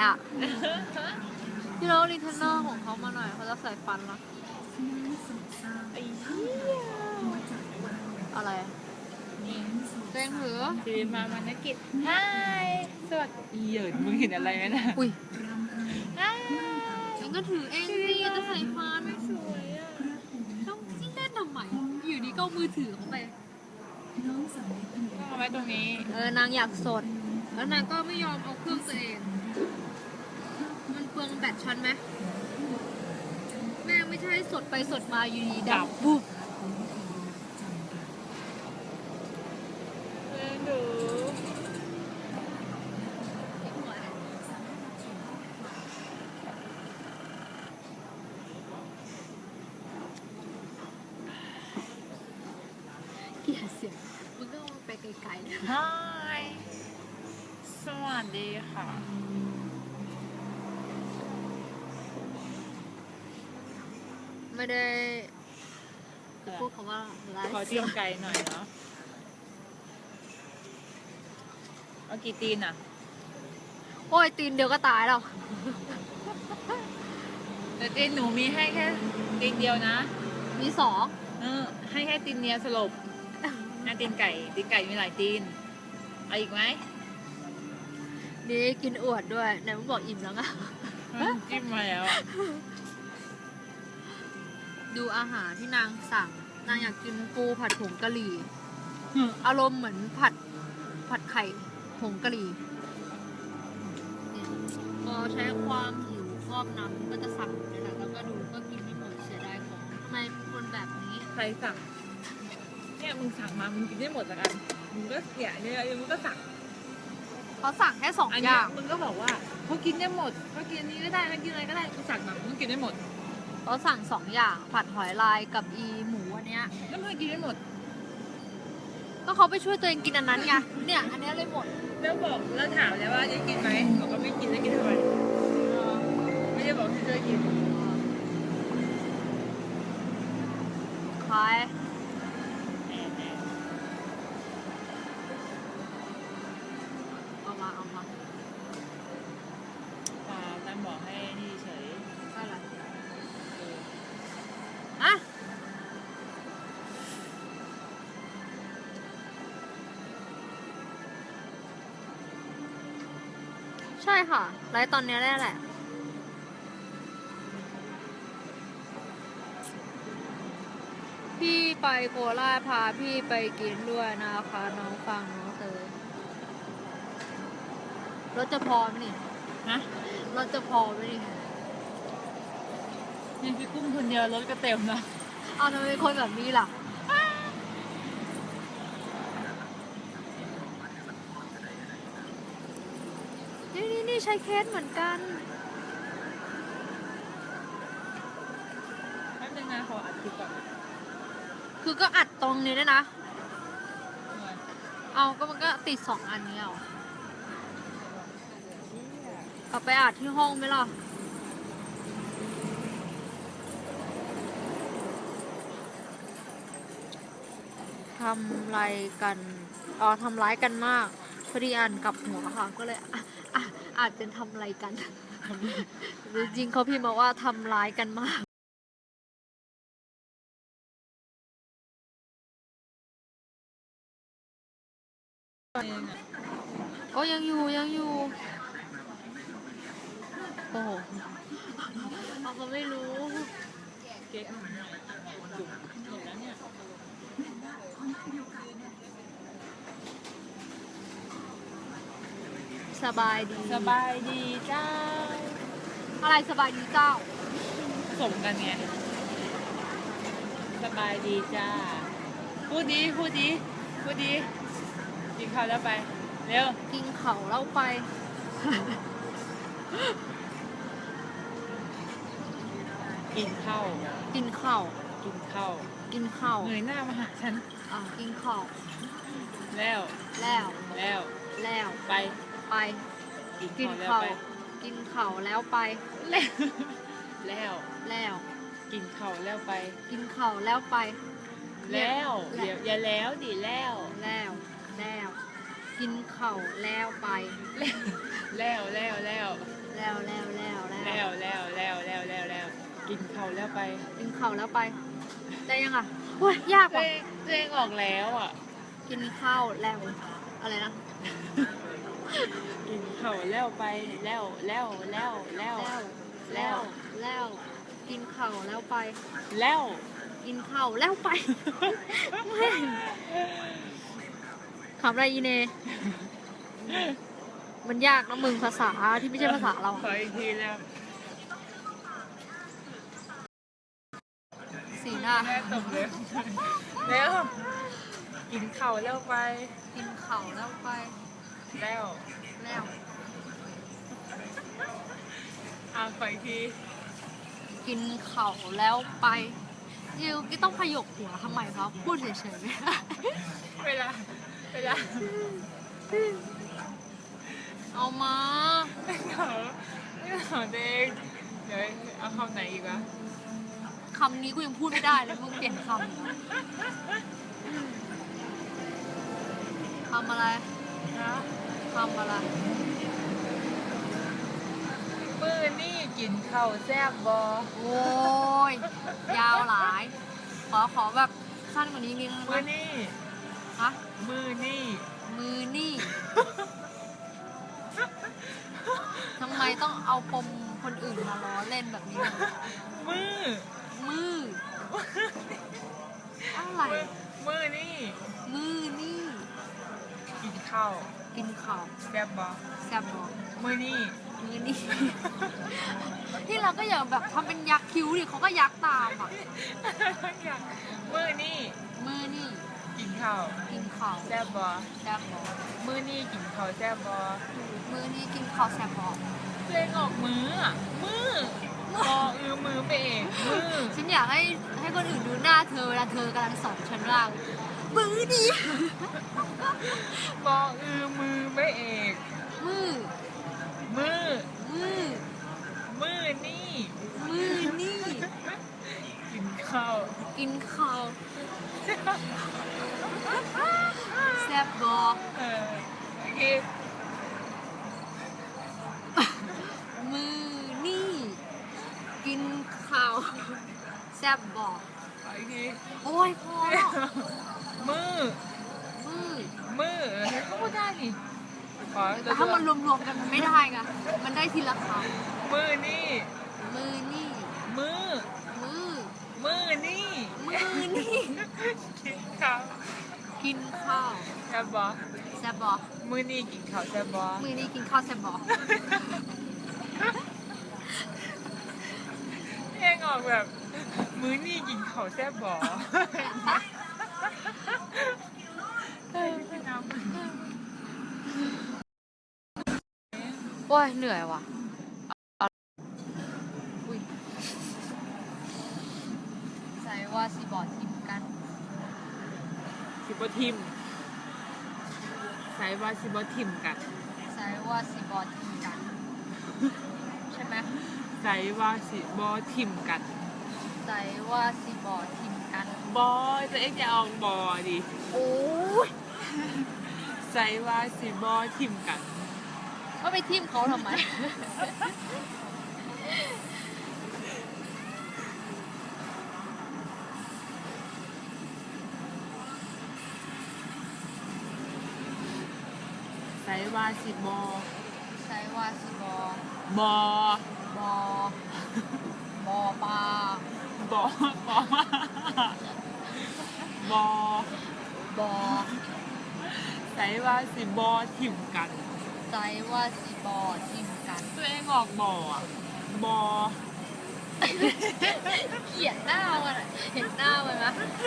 อแหลอะ พี่โรารีเทนเนอร์ของเขามาหน่อยเขาจะใส่ฟันละไอ้เหี้ยอะไรเต็งถือทีมามานกกิจไฮสวัสดีเหยินมึงเห็นอะไรไหมนะอุ้ยไฮเองก็ถือเองสิจะใส่ฟันไม่สวยอะต้องเล่นทำไมอยู่ดีก็เอามือถือเข้าไปต้องเอาไว้ตรงนี้ เออนางอยากสด แล้วนางก็ไม่ยอมเอาเครื่องตัวเองมัน ลืองแบตชันไหมแม่งไม่ใช่สดไปสดมาอยู่ดีดับปุ๊บเออดูเกลียดเสียงมึงก็เอาไปไกลๆนะไฮสวัสดีค่ะ ไม่ได้จะพูดคำว่าไลฟ์ขอเตรียมไก่หน่อยเนาะเอากี่ตีนอะ โอ้ยตีนเดียวก็ตายแล้วแต่ตีนหนูมีให้แค่ตีนเดียวนะ มีสองเออ ให้แค่ตีนเนียสลบให้ตีนไก่ ตีนไก่มีหลายตีน เอาอีกไหมนี่กินอวดด้วยไหนมึงบอกอิ่มแล้วอะมันจิ้มมาแล้วอะ ดูอาหารที่นางสั่ง นางอยากกินปูผัดผงกะหรี่อารมณ์เหมือนผัดผัดไข่ผงกะหรี่เนี่ยพอใช้ความหิวครอบนำก็จะสั่งนี่แหละแล้วก็ดูก็กินไม่หมดเสียดายของทำไมเป็นคนแบบนี้ ใครสั่งเนี่ยมึงสั่งมามึงกินได้หมดสักอันมึงก็เสียเนี่ยมึงก็สั่งเขาสั่งแค่สองอันอเนี้ยย่าง มึงก็บอกว่าเขากินได้หมดเขากินอันนี้ก็ได้เขากินอะไรก็ได้กูสั่งมามึงกินได้หมด เขาสั่งสองอย่างผัดหอยลายกับอีหมูอันเนี้ยแล้วมึงกินได้หมด ก็เขาไปช่วยตัวเองกินอันนั้นไงเนี่ย อันเนี้ยเลยหมดแล้วบอกแล้วถามแล้วว่าจะกินไหมบอกว่าไม่กินแล้วกินทำไมไม่ได้บอกที่จะกิน ช่ค่ะ ไลฟ์ตอนเนี้ยได้แหละ พี่ไปโคราชพาพี่ไปกินด้วยนะคะน้องฟังน้องเตยรถจะพอไหมนี่ฮะรถจะพอไหมนี่ยังพี่กุ้งคนเดียวรถก็เต็มนะเอาทำไมเป็นคนแบบนี้ล่ะ นี่นี่นี่ ใช้เคสเหมือนกันแป๊บนึงนะขออัดคลิปก่อนคือก็อัดตรงนี้ด้วยนะ เอาก็มันก็ติดสองอันนี้เอาเอาไปอัดที่ห้องไหมล่ะทำไรายกันอ๋อทำร้ายกันมาก พอดีอ่านกลับหัวค่ะ ก็เลย อาจเป็นทำไรกันหรือจริงเขาพิมพ์มาว่าทำร้ายกันมากโอ้ยังอยู่ยังอยู่ โอ้โหเขาไม่รู้เก๊กมันจุกเห็นแล้วเนี่ย สบายดี สบายดีเจ้า อะไรสบายดีเจ้าผสมกันไงสบายดีจ้า พูดดีพูดดีพูดดีกินข้าวแล้วไป เร็ว กินเขาเล่าไป กินข้าวกินข้าวกินข้าวกินข้าวเงยหน้ามาหาฉันอ่ากินข้าวแล้วแล้วแล้วแล้ว ไป ไปกินกินข้าวแล้วข้าวไปกินข้าวแล้วไป แล้วแล้วแล้วกินข้าวแล้วไป กินข้าวแล้วไป แล้วเดี๋ยวอย่าแล้วดิแล้วแล้วแล้วกินเข่าวแล้วไป แล้วแล้วแล้วแล้วแล้วแล้วแล้วแล้วแล้วแล้วแล้วแล้วกินเขาวแล้วไป กินเข่าวแล้วไปได้ยังอะโอ้ยยากตัวว่ะเองตัวเองออกแล้วอะ กินข้าวแล้วอะไรนะ กินเข่าแล้วไปแล้วแล้วแล้วแล้วแล้วแล้วกินเข้าแล้วไป แล้วกินเข้าแล้วไปแม่งคำอะไรอีเน มันยากนะมึงภาษาที่ไม่ใช่ภาษาเราขออีกทีแล้วสีหน้าแม่ตบเลยแล้วกินเข่าแล้วไป กินเข้าแล้วไป แล้วแล้วอะขออีกทีกินข้าวแล้วไปยิวก็ต้องพยกหัวทำไมครับพูดเฉยๆไม่ได้เวลาเวลาเอามาไม่เขาไม่เขาเด็กเดี๋ยวเอาคำไหนอีกวะคำนี้กูยังพูดไม่ได้เลยมึงเปลี่ยนคำคำอะไรนะ คำอะไรมือนี่กินข้าวแซ่บบอโอ้ย ยาวหลาย ขอขอแบบสั้นกว่านี้นิดนึงมือนะนี่ฮะมือนี่มือนี่ทำไมต้องเอาปมคนอื่นมาล้อเล่นแบบนี้ด้วยมือมืออะไรมือนี่มือนี่กินข้าว กินข้าวแซ่บบอแซ่บบอกมือนี่มือนี่ที่เราก็อย่าแบบทำเป็นยักษ์คิ้วดิเขาก็ยักษ์ตามอะอย่างมือนี่มือนี่กินข้าวกินข้าวแซ่บบอแซ่บบอกมือนี่กินข้าวแซ่บบอมือนี่กินข้าวแซ่บบอกเพลงออกมืออะมือมออือมือไปเองมือฉันอยากให้ให้คนอื่นดูหน้าเธอเวลาเธอกำลังสอนฉันร่างมือนี่มออือมือไปเอก มือ มือ มือ มือนี่ มือนี่ กินข้าว กินข้าวแซ่บบอกเออโอเคมือนี่ กินข้าวแซ่บบอกขออีกทีโอ้ยพอแล้วมือมือมือให้เขาพูดได้นี่ขอแต่ถ้ามันรวมๆกันมันไม่ได้ไงมันได้ทีละคมือนี่ำมือนี่ มือมือมือนี่ มือนี่กินข้าวกินข้าวแซ่บบอแซ่บบอกมือนี่กินข้าวแซ่บบอมือนี่กินข้าวแซ่บบอกเพลงออกแบบ มือนี่กินข้าวแซ่บบอเออพี่น้ำโอ้ยเหนื่อยว่ะอุ้ยใส่ว่าสิบอดทิมกัน สิบ ทิมใส่ว่าสิบทิมกันใส่ว่าสิบอดทิมกันใช่ไหมใส่ว่าสิบอทิมกันใส่ว่าสิบอดทิมกันบอจะเอ็กจะเอาบอดิโอ้ยใส่ว่าสิบอทิมกันว่าไปทิมเขาทำไม ใส่ว่าสิบอใส่ว่าสิบอบอบอบอปลาบอบอบอบอใส่ว่าสิบอทิมกันใส่ว่าสิบอดทิมกัน ตัวเองออกบออะบอ เขียนหน้ามันอะเห็นหน้ามันไหม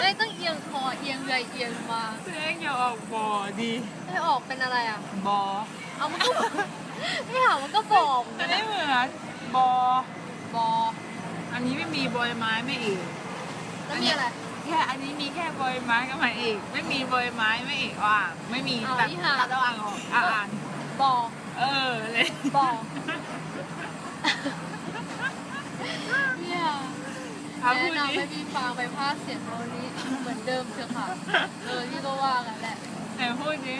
ไม่ต้องเอียงคอเอียงเลยเอียงมาตัวเองอย่าออกบอดีให้ออกเป็นอะไรอะบอเอามันก็ไม่หามันก็บอกจะได้เหมือนบอบออันนี้ไม่มีบอยไม้ไม่เอกแล้วมีอะไรแค่อันนี้มีแค่บอยไม้กับหมายเอกไม่มีบอยไม้ไม่เอกอ่างไม่มีเอาตัดที่หาตัดระหว่างออกอะอ่านบอเออเลยบอ เนี่ยเอาพูดแนะดิ นำให้พี่ฟางไปพากย์เสียงโนนี้เหมือนเดิมเถอะค่ะเออพี่ก็ว่ากันแหละไหนพูดดิ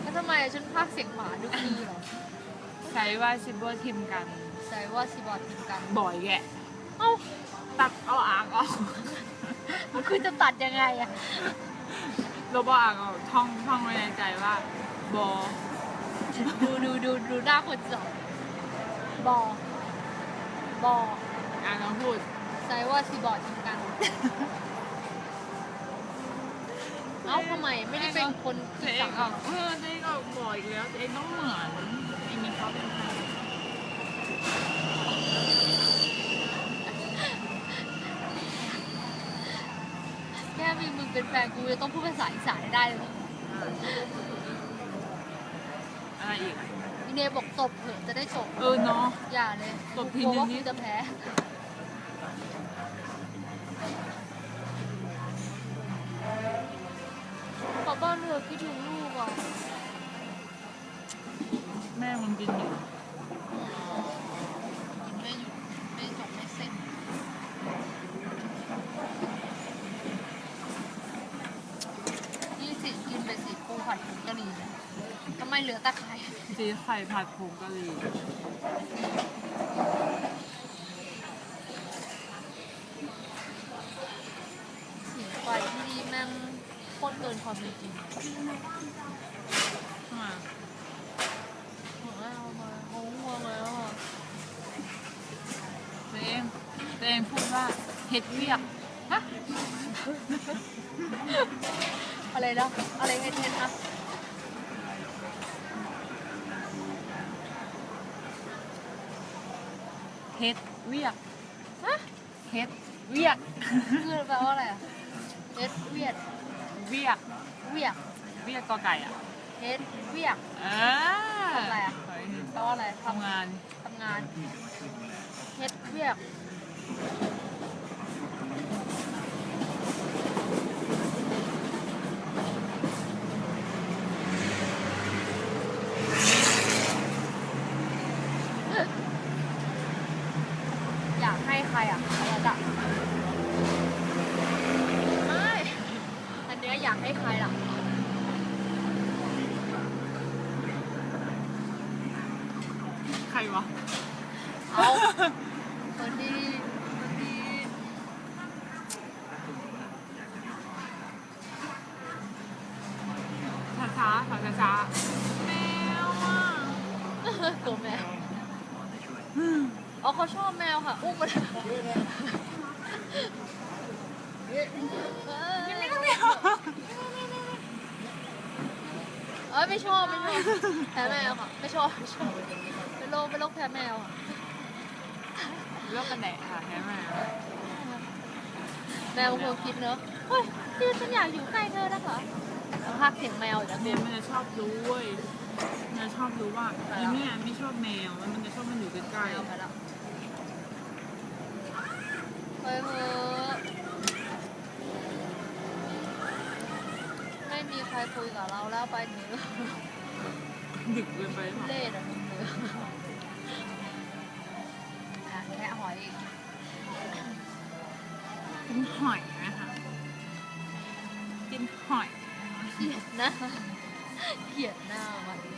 แล้วทำไมฉันพากย์เสียงหมาทุกทีเหรอใช้ว่าซิบเบอร์ทีมกันใช่ว่าซีบอร์ดทีมกันบ่อยแกะเอ้าตัดเอาอ่างออกมันคือจะตัดยังไงอะลบเอาอ่างออกท่องท่องไว้ในใจว่าบอดูดูดูดูหน้าคนสอนบอ บออ่างน้องพูดใช่ว่าซีบอร์ดทีมกัน เอ้าทำไมไม่ได้เป็นคนตัวที่เอสั่งงออกเออตัวเองออกบ่อยอีกแล้วตัวเองต้องเหมือนไอ้นี่เขาเป็นใครแค่มีมึงเป็นแฟนกูจะต้องพูดภาษาอีสานให้ได้เลยเหรออะไรอีกอี เนบอกตบเถอะจะได้จบเออเนาะ อย่าเลยตบทีกลัวนึงว่านี่กูจะแพ้ ขอบ้านเธอะคิดถึงลูกอะแม่มึงกินอยู่กินไม่หยุดไม่จบไม่เสร็จยี่สิกินไปสิปูผัดผงกะหรี่เนี่ย ทำไมเหลือตะไคร้จีไข่ผัดผงกะหรี่เสียงไฟที่นี่แม่งโคตรเกินความเป็นจริงทำไมหัวเรามาเขาง่วงแล้วอะตัวเองตัวเองพูดว่าเฮ็ดเวียกฮะอะไรนะอะไรเห็นๆนะ เฮ็ดเวียกฮะเฮ็ดเวียกคือแปลว่าอะไรอะเฮ็ดเวียดเวียกเวียกเวียกกอไก่อะเฮ็ดเวียกเออทำอะไรอะเฮ้ยแปลว่าอะไรททำงานำทำงานเฮ็ดเวียก อยากให้ใครอะอะไรอะไม่ อันเนี้ยอยากให้ใครล่ะ ใคร วะ เอาคนดีคนดีช้าช้าช้าช้าช้าแมวอะตัวแมวอ๋อเขาชอบแมวค่ะ อุ้มมันนี่ไม่ต้องเดียวเอ้ยไม่ชอบไม่ชอบแพ้แมวค่ะ ไม่ชอบไม่ชอบ โรคเป็นโรคแพ้แมวอะเลือกกันแดดค่ะแค่แมวแมวคงคิดเนอะเฮ้ยที่ฉันอยากอยู่ใกล้เธอนะคะสักพักเสียงแมวอีกแล้วเดนมันจะชอบรู้เว้ยมันจะชอบรู้ว่าอีเนี่ยไม่ชอบแมวแล้วมันจะชอบมันอยู่ใกล้แมวไปแล้วไปเถอะไม่มีใครคุยกับเราแล้วไปเถอะๆดึกเกินไปหรือเปล่าเล่ กินหอยนะคะกินหอยนะคะเขียนนะเขียนหน้ามัน